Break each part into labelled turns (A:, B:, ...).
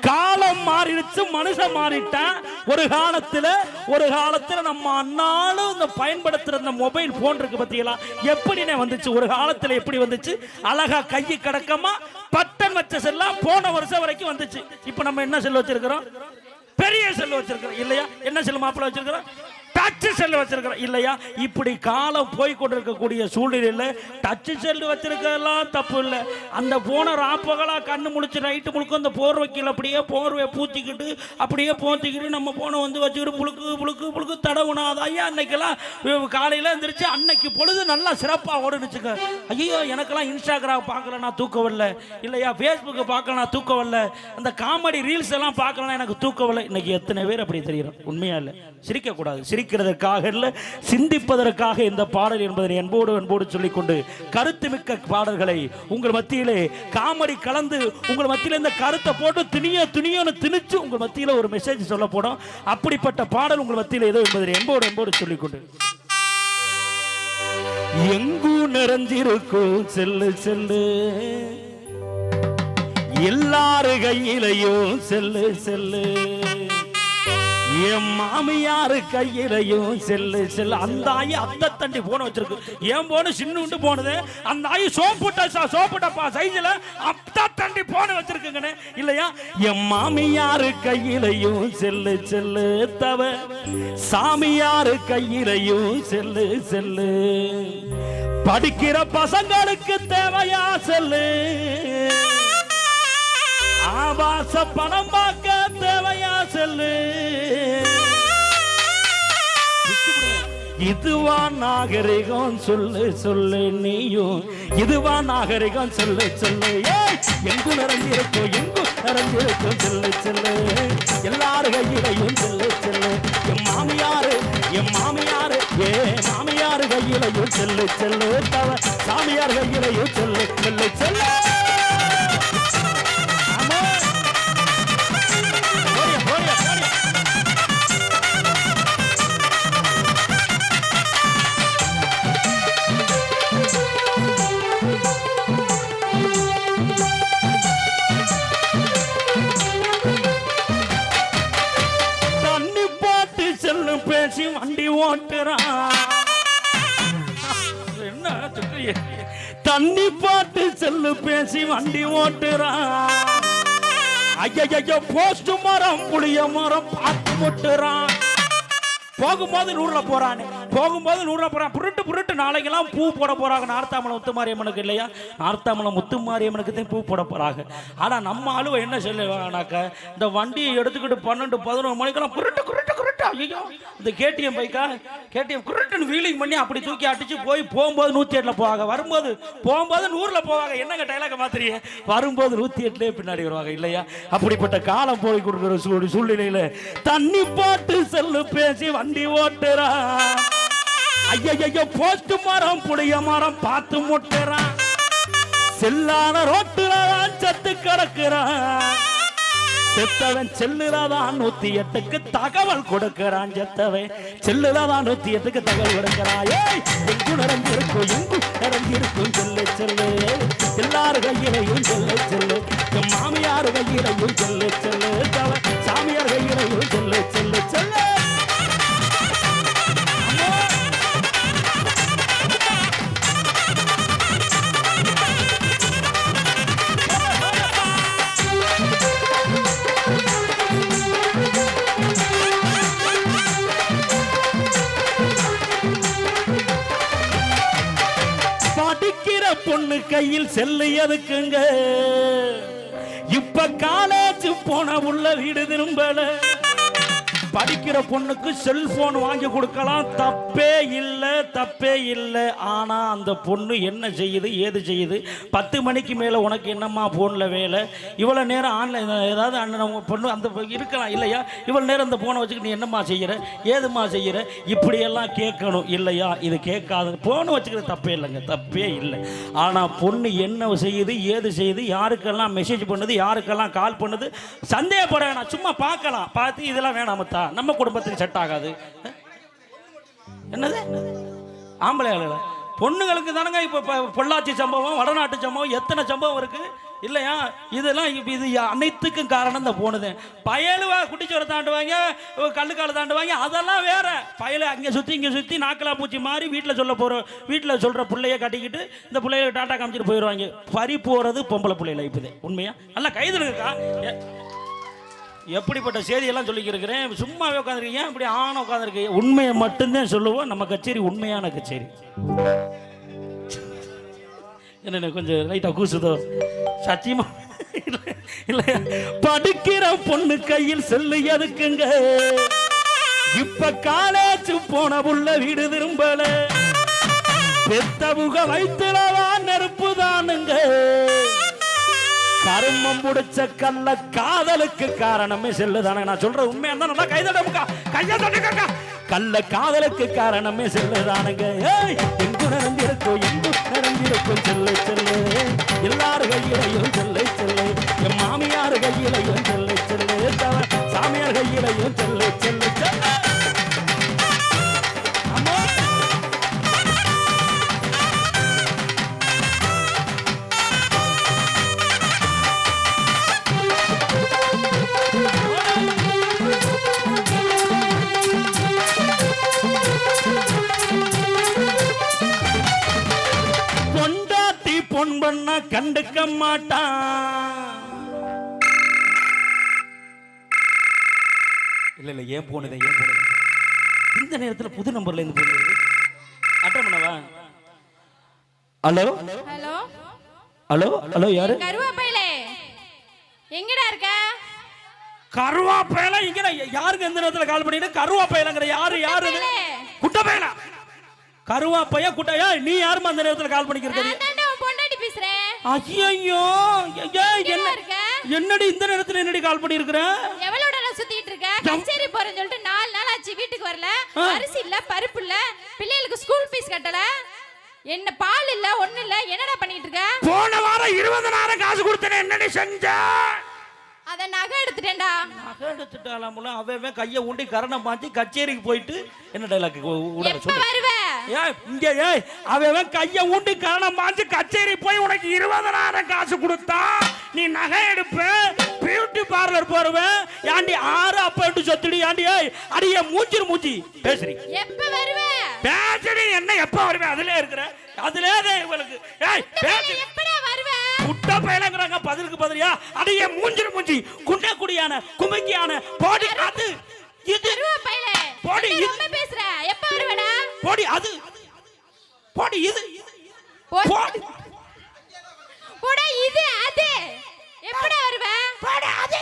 A: காலம் மாறிடுச்சு மனுஷன் மாறிட்டான். ஒரு காலத்துல ஒரு காலத்துல நம்ம அண்ணாலும் இந்த பயன்படுத்துற இந்த மொபைல் போன் இருக்கு பத்தியெல்லாம் எப்படினே வந்துச்சு? ஒரு காலத்துல எப்படி வந்துச்சு? அழகா கையை கடக்கமா பட்டன் வச்ச செல்லாம் போன வருஷம் வரைக்கும் வந்துச்சு. இப்ப நம்ம என்ன செல் வச்சிருக்கிறோம்? பெரிய செல் வச்சிருக்கிறோம். இல்லையா? என்ன செல் மாப்பிள்ள வச்சிருக்கிறோம்? டச்சு செல் வச்சிருக்கிறோம் இல்லையா? இப்படி காலம் போய் கொண்டிருக்கக்கூடிய சூழ்நிலையில் டச்சு செல் வச்சிருக்கிறதெல்லாம் தப்பு இல்லை. அந்த போன ராப்பகலா கண்ணு முடிச்சு நைட்டு முழுக்க அந்த போர்வைக்கில் அப்படியே போர்வை பூத்திக்கிட்டு அப்படியே போத்திக்கிட்டு நம்ம போனை வந்து வச்சுக்கிட்டு புழுக்கு புழுக்கு புழுக்கு தடவுனா ஐயா அன்னைக்கெல்லாம் காலையில் எழுந்திரிச்சு அன்னைக்கு பொழுது நல்லா சிறப்பாக ஓடுனுச்சுங்க ஐயோ எனக்கெல்லாம் இன்ஸ்டாகிராம் பார்க்கல நான் தூக்கம் வரல இல்லையா ஃபேஸ்புக்கை பார்க்கல நான் தூக்கம் வரல அந்த காமெடி ரீல்ஸ் எல்லாம் பார்க்கலாம் எனக்கு தூக்கம் வரல இன்னைக்கு எத்தனை பேர் அப்படி தெரியும் உண்மையா இல்லை? சிரிக்கக்கூடாது சிரிக்கிறதற்காக இல்லை சிந்திப்பதற்காக இந்த பாடல் என்பதை அன்போடு அன்போடு சொல்லிக்கொண்டு கருத்துமிக்க பாடல்களை உங்கள் மத்தியிலே காமெடி கலந்து உங்கள் மத்தியில் இந்த கருத்தை போட்டு துணிய துணியோன்னு திணிச்சு உங்கள் மத்தியில் ஒரு மெசேஜ் சொல்ல போடும் அப்படிப்பட்ட பாடல் உங்கள் மத்தியில் ஏதோ என்பதை என்போடு என்போடு சொல்லிக்கொண்டு. எங்கும் நிறைஞ்சிருக்கும்? Cell cell. எல்லாரு கையிலையும் செல்லு செல்லு. என் மாமியாரு கையிலையும் செல்லு செல்லு. அந்த ஆயி அத்தை தண்டி போன வச்சிருக்கு. ஏன் போன சின்னுண்டு போனது. அந்த ஆயி சோப்புட்டா சோப்புட்டப்பா சைஸ்ல அத்தை தண்டி போன வச்சிருக்குங்கன்னு இல்லையா? என் மாமியாரு கையிலையும் செல்லு செல்லு தவ. சாமியாரு கையிலையும் செல்லு செல்லு. படிக்கிற பசங்களுக்கு தேவையா செல்லு? ஆபாச பணம் பார்க்க தேவையா செல்லு? இதுவா நாகரிகம் சொல்லு சொல்லு நீயும். இதுவா நாகரிகம் சொல்லு சொல்லு. எங்கும் நிறைஞ்சிருக்கும் எங்கு நிறைஞ்சிருக்கும் சொல்லு சொல்லு. எல்லாரு கையிலையும் சொல்லு சொல்லு. என் மாமியாரு என் மாமியாரு ஏ மாமியாரு கையிலையும் சொல்லு சொல்லு. தவ சாமியார் கையிலையும் சொல்லு சொல்லு சொல்லு. பேசி வண்டி ஓட்டுறான் என்ன தண்ணி பாட்டு செல்லு பேசி வண்டி ஓட்டுறான் ஐயோ போஸ்ட் மரம் புளிய மரம் பார்த்து முட்டுறான் போகும்போது நூறுல போறானே. போகும்போது நூறுல போறான் புருட்டு புருட்டு. நாளைக்கெல்லாம் பூ போட போறாங்க. நார்த்தாமலை முத்துமாரியம்மனுக்கு இல்லையா? நார்த்தாமலை முத்துமாரியம்மனுக்கு தான் பூ போட போறாங்க. ஆனா நம்ம ஆளுவ என்ன சொல்லுவாங்கனாக்க இந்த வண்டியை எடுத்துக்கிட்டு பன்னெண்டு பதினொரு மணிக்கெல்லாம் புருட்டு குருட்டு குருட்டு. ஐயோ இந்த கேடிஎம் பைக்கா? கேடிஎம் குருட்டுன்னு வீலிங் பண்ணி அப்படி தூக்கி அடிச்சு போய் போகும்போது நூத்தி எட்டுல போவாங்க. வரும்போது போகும்போது நூறுல போவாங்க. என்னங்க டைலாக மாத்திரியே வரும்போது நூத்தி எட்டுலயே பின்னாடி வருவாங்க இல்லையா? அப்படிப்பட்ட காலம் போய் கொடுக்குற சூழ்நிலையில் சூழ்நிலையில தண்ணி போட்டு செல்லு பேசி வண்டி ஓட்டுறா. ஐயோ போட்டு மரம் புளிய மரம் பார்த்து முட்டுறான். செல்லான ரோட்டுல தான் செத்து கிடக்குறான். செத்தவன் செல்லுலதான் நூத்தி எட்டுக்கு தகவல் கொடுக்கிறான் செத்தவன். செல்லுலதான் நூத்தி எட்டுக்கு தகவல் கொடுக்கிறான். ஏய் எங்கு நடந்திருக்கும் எங்கு நடந்திருக்கும் சொல்லு சொல்லு. எல்லாரு கையிலையும் சொல்லு சொல்லு. மாமியார் கையிலையும் சொல்லு சொல்லு. சாமியார் கையிலையும் சொல்லு சொல்லு சொல்லு. கையில் செல்லு எதுக்குங்க? இப்ப காலேஜ் போன உள்ள வீடு திரும்பல. படிக்கிற பொண்ணுக்கு செல்போன் வாங்கி கொடுக்கலாம். தப்பே இல்லை தப்பே இல்லை. ஆனா அந்த பொண்ணு என்ன செய்யுது ஏது செய்யுது? பத்து மணிக்கு மேல உனக்கு என்னம்மா போன்ல வேலை? இவ்வளவு நேரம் ஆன்லைன் ஏதாவது அண்ணன் பொண்ணு அந்த இருக்கலாம் இல்லையா? இவ்வளவு நேரம் அந்த போனை வச்சுக்கிட்டு நீ என்னம்மா செய்யற? ஏதும்மா செய்யற? இப்படியெல்லாம் கேட்கணும் இல்லையா? இது கேட்காது ஃபோனை வச்சுக்கிறது தப்பே இல்லைங்க தப்பே இல்லை. ஆனா பொண்ணு என்ன செய்யுது ஏது செய்யுது யாருக்கெல்லாம் மெசேஜ் பண்ணுது யாருக்கெல்லாம் கால் பண்ணுது? சந்தேகப்பட வேணாம் சும்மா பார்க்கலாம். பார்த்து இதெல்லாம் ஆகாதா நம்ம குடும்பத்துக்கு செட் ஆகாது. என்னது? ஆம்பளை ஆளுல பொண்ணுங்களுக்கு தானங்க இப்போ பொள்ளாச்சி சம்பவம் வடநாட்டு சம்பவம் எத்தனை சம்பவம் இருக்கு? இல்லையா? இதெல்லாம் இப்போ இது அனைத்துக்கும் காரணம் இந்த போனது. பயலுவா குட்டிச்சோரை தாண்டுவாங்க கல்லுக்கால தாண்டுவாங்க அதெல்லாம் வேற. பயலு அங்கே சுற்றி இங்கே சுற்றி நாக்கலா பூச்சி மாதிரி வீட்டில் சொல்ல போகிற வீட்டில் சொல்கிற பிள்ளைய கட்டிக்கிட்டு இந்த பிள்ளைய டாட்டா காமிச்சிட்டு போயிடுவாங்க. பறி போகிறது பொம்பளை பிள்ளைல இப்போதே. உண்மையா? நல்லா கைதுலுங்கக்கா எப்படிப்பட்ட செய்தியெல்லாம் சொல்லிக்கிறேன் சும்மாவே உட்காந்துருக்கீங்க இப்படி ஆன உட்காந்துருக்கீங்க உண்மையை மட்டும்தான் சொல்லுவோம். நம்ம கச்சேரி உண்மையான கச்சேரி. என்ன கொஞ்சம் லைட்டாக கூசுதோ? சத்தியமா? இல்லை படிக்கிற பொண்ணு கையில் செல்லு எதுக்குங்க? இப்ப காலேஜ் போன புள்ள வீடு திரும்பல. பெத்தவுக வைத்துலவா நெருப்பு தானுங்க கருமம் பிடிச்ச கல்ல காதலுக்கு காரணமே செல்லுதானே. நான் சொல்ற உண்மையா இருந்தா நல்லா கைதடமுக்கா கையா தட்டுக்கா கல்ல காதலுக்கு காரணமே செல்லுதானுங்க. ஏய் எங்கு நடந்திருக்கோ எங்கு நடந்திருக்கோ செல்லு செல்லு. எல்லாரு கையிலையும் செல்லை செல்லு. என் மாமியார் கையிலையும் செல்லை செல்லு. சாமியார் கையிலையும் செல்லை செல்லு செல்லு. மாட்டான் இல்ல இல்ல ஏன் போனது ஏன் போனது? இந்த நேரத்துல புது நம்பர்ல இருந்து போன் வருது அட்டன் பண்ணவா? ஹலோ?
B: ஹலோ?
A: ஹலோ? ஹலோ யாரு?
B: கருவாப்பையிலே. எங்கடா இருக்க?
A: கருவாப்பையில இங்க யாருக்கு எந்த நேரத்துல கால் பண்ணிட்டு? கருவாப்பையிலங்கிற யாரு யாரு? குட்டப்பையில. கருவாப்பையா குட்டையா? நீ யாருமா அந்த நேரத்துல கால் பண்ணிக்கிறது
B: நான் தாண்டா உன் பொண்டாட்டி பேசுறேன்
A: ஐயோ என்னடி இந்த நேரத்துல என்னடி கால் பண்ணியிருக்கிற
B: எவளோட நான் சுத்திட்டு இருக்க? கச்சேரி போறேன்னு சொல்லிட்டு நாலு நாள் ஆச்சு வீட்டுக்கு வரல. அரிசி இல்ல பருப்பு இல்ல. பிள்ளைகளுக்கு ஸ்கூல் ஃபீஸ் கட்டல. என்ன பால் இல்ல ஒண்ணு இல்ல. என்னடா பண்ணிட்டு இருக்க?
A: போன வாரம் இருபதனாயிரம் காசு கொடுத்தேன் என்னடி செஞ்ச?
B: எடுத்துட்டேன்டா.
A: நகை எடுத்துட்டாலாமுல அவன் கையை ஊண்டி கரணை மாத்தி கச்சேரிக்கு போயிட்டு என்ன டைலாக் உடனே
B: எப்ப
A: சொல்லு.
B: வருவ?
A: ஏய் இங்க ஏய் அவன் கையை ஊண்டி கரணை மாத்தி கச்சேரி போய் உனக்கு இருபதனாயிரம் காசு கொடுத்தா நீ நகை எடுப்ப பியூட்டி பார்லர் போருவேன். ஏண்டி ஆறு அப்பட்டு சொத்துடி ஏண்டி ஏய் அடிய மூஞ்சிரு மூஞ்சி. பேசுறீ
B: எப்ப வருவ?
A: பேசுடி என்ன எப்ப வருவேன் அதுல இருக்கிற அதுல இவளுக்கு. ஏய் புட்ட பயலங்கிறாங்க பதிலுக்கு பதிலியா அடைய மூஞ்சிரு மூஞ்சி குண்டக்குடியான குமைக்கியான போடி அது இது. போடி,
B: ரொம்ப பேசுற? எப்ப வருவடா?
A: போடி அது. போடி இது.
B: போடி.
A: போடி.
B: இது அது. எப்படா வருவ?
A: போடி அது.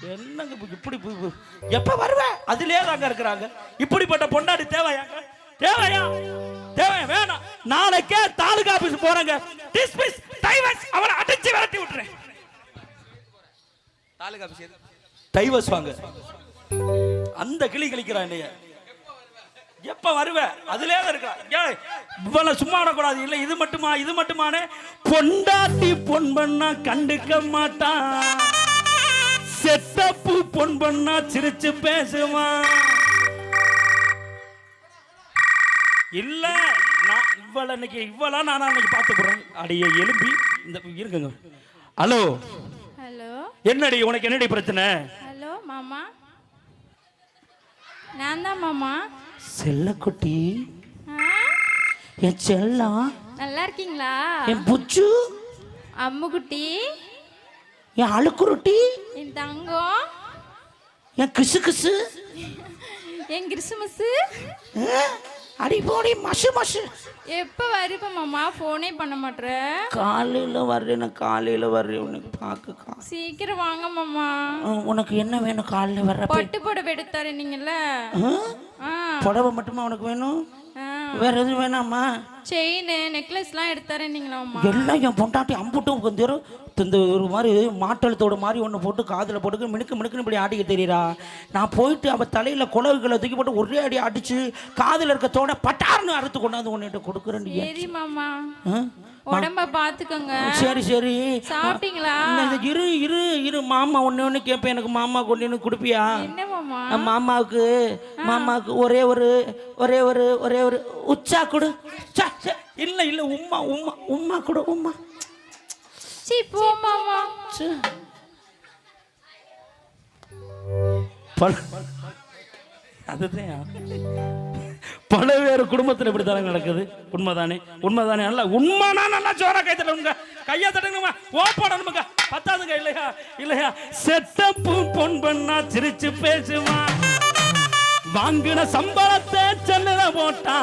A: என்னங்க இப்ப இப்படி இப்ப- இப்ப- எப்ப வருவ? அதுலயே தாங்க இருக்கிறாங்க. இப்படிப்பட்ட பொண்டாடி தேவையாங்க தேவையா? தேவை வேணாம். நாளைக்கே தாலுகா ஆபீஸ் போறாங்க. டிஸ்மிஸ் டைவர்ஸ் அவளை அடிச்சு விரட்டி விட்டுறேன்.
C: தாலுகா ஆபீஸ்
A: டைவர்ஸ் வாங்க. அந்த கிளி கிளிக்கிறா என்னைய. எப்ப வருவ? அதுலயே தான் இருக்கா இவ்வளவு சும்மா விடக்கூடாது. இல்ல இது மட்டுமா இது மட்டுமானே பொண்டாட்டி பொன் பண்ணா கண்டுக்க மாட்டான். செட்டப்பு பொன் பண்ணா சிரிச்சு பேசுவான். இல்ல நான் இவ்வளவு இன்னைக்கு இவ்வளவு நான் அன்னைக்கு பார்த்து போறேன். அடைய எலும்பி. இந்த இருக்குங்க ஹலோ.
B: ஹலோ.
A: என்னடி உனக்கு என்னடி பிரச்சனை?
B: ஹலோ மாமா. நான் தான் மாமா.
A: செல்லக்குட்டி. என் செல்லம்
B: நல்லா இருக்கீங்களா?
A: என் புச்சு.
B: அம்முக்குட்டி
A: என் அழுக்குருட்டி.
B: என் தங்கம்.
A: என் கிசு கிசு
B: என் கிறிஸ்துமஸ்.
A: அடி போடி மசு மசு.
B: எப்போ வருப்ப மாமா? ஃபோனே பண்ண மாட்ற?
A: காலையில் வர்றேன் காலையில் வர்றேன். உனக்கு பார்க்க
B: சீக்கிரம் வாங்க மாமா.
A: உனக்கு என்ன வேணும் காலையில் வர்றப்ப?
B: பட்டு புடவை எடுத்து தரேனீங்கல்ல ஆ.
A: புடவை மட்டுமா உனக்கு வேணும்? வேற எதுவும் வேணாமா?
B: செயின் நெக்லஸ்லாம் எடுத்து தரேனீங்களா மாமா
A: எல்லாம் என் பொண்டாட்டி அம்புட்டும் கொஞ்சம் இந்த ஒரு மாதிரி மாட்டெழுத்தோட மாதிரி ஒன்று போட்டு காதில் போட்டு மினுக்கு மினுக்குன்னு இப்படி ஆடிக்க தெரியுறா. நான் போயிட்டு அவள் தலையில் குலவுகளை தூக்கி போட்டு ஒரே அடி அடிச்சு காதில் இருக்க தோட பட்டார்னு அறுத்து கொண்டாந்து ஒன்று கொடுக்குறேன்
B: மாமா உடம்ப பாத்துக்கோங்க.
A: சரி சரி.
B: சாப்பிட்டீங்களா?
A: இந்த இரு இரு இரு மாமா ஒன்று ஒன்று கேட்பேன் எனக்கு மாமா கொண்டு வந்து கொடுப்பியா?
B: என்ன மாமா
A: அஹ் மாமாவுக்கு மாமாவுக்கு ஒரே ஒரு ஒரே ஒரு ஒரே ஒரு உச்சா கொடு. இல்ல இல்ல உம்மா உம்மா உம்மா கொடு உம்மா.
B: சீ போ மாமா
A: அதுதான். பல பேர் குடும்பத்தில் இப்படி தானே நடக்குது? உண்மைதானே? உண்மைதானே? நல்லா உண்மைனா நல்லா ஜோரா கை தட்டணுங்க கையை தட்டுங்க ஓப்படணுமுங்க பத்தாதுங்க இல்லையா? இல்லையா? செட்டப்பு பொன் பண்ணா சிரிச்சு பேசுமா? வாங்கின சம்பளத்தை சென்னில போட்டா.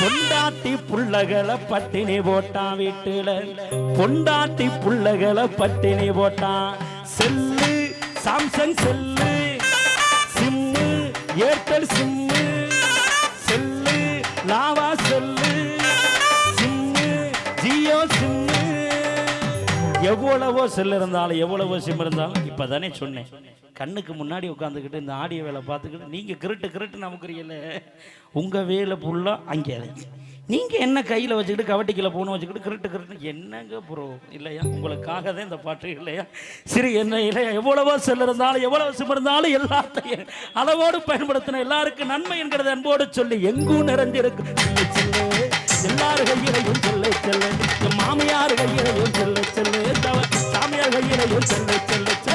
A: பொண்டாட்டி புள்ளகளை பட்டினி போட்டான் வீட்டுல. பொண்டாட்டி புள்ளகளை பட்டினி போட்டான் cell Samsung cell sim Airtel sim. எவ்வளவோ செல் இருந்தாலும் எவ்வளவோ சிம் இருந்தாலும் இப்பதானே சொன்னேன். கண்ணுக்கு முன்னாடி உட்காந்துக்கிட்டு இந்த ஆடிய வேலை பார்த்துக்கிட்டு நீங்கள் கிருட்டு கிருட்டு நமக்குறீங்கல்ல உங்கள் வேலை ஃபுல்லாக அங்கே நீங்கள் என்ன கையில் வச்சுக்கிட்டு கவட்டிக்கில் போன வச்சுக்கிட்டு கிருட்டு கிருட்டு என்னங்க ப்ரோ இல்லையா? உங்களுக்காக தான் இந்த பாட்டு இல்லையா? சரி என்ன இல்லையா? எவ்வளவோ செல் இருந்தாலும் எவ்வளவு சிம் இருந்தாலும் எல்லாத்தையும் அளவோடு பயன்படுத்தின எல்லாருக்கும் நன்மை என்கிறது அன்போடு சொல்லி எங்கும் நிறைஞ்சிருக்கு. எல்லார் கையிலையும் செல்ல செல்ல. மாமியார் கையிலையும் செல்ல செல்ல. செல்ல செல்ல